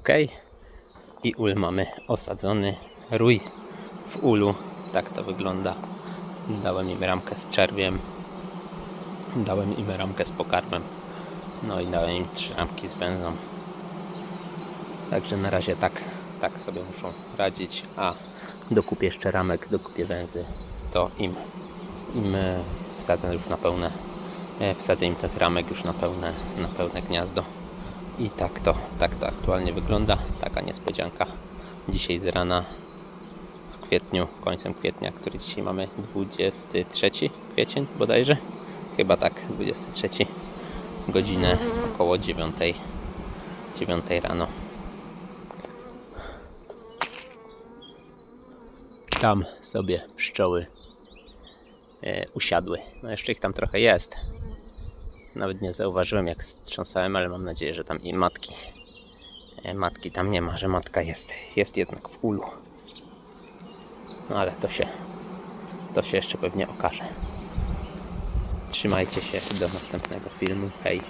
Ok. I ul mamy osadzony. Rój w ulu. Tak to wygląda. Dałem im ramkę z czerwiem. Dałem im ramkę z pokarmem. No i dałem im trzy ramki z węzą. Także na razie tak, tak sobie muszą radzić. A dokupię jeszcze ramek, dokupię węzy. To im, im e, wsadzę już na pełne wsadzę im tych ramek już na pełne, na pełne gniazdo. I tak to, tak to aktualnie wygląda. Taka niespodzianka dzisiaj z rana w kwietniu, końcem kwietnia, który dzisiaj mamy 23 kwiecień bodajże. Chyba tak, 23 godzinę około 9, 9 rano. Tam sobie pszczoły e, usiadły. No jeszcze ich tam trochę jest. Nawet nie zauważyłem jak strząsałem, ale mam nadzieję, że tam i matki. E, matki tam nie ma, że matka jest. Jest jednak w ulu. No ale to się to się jeszcze pewnie okaże. Trzymajcie się do następnego filmu. Hej.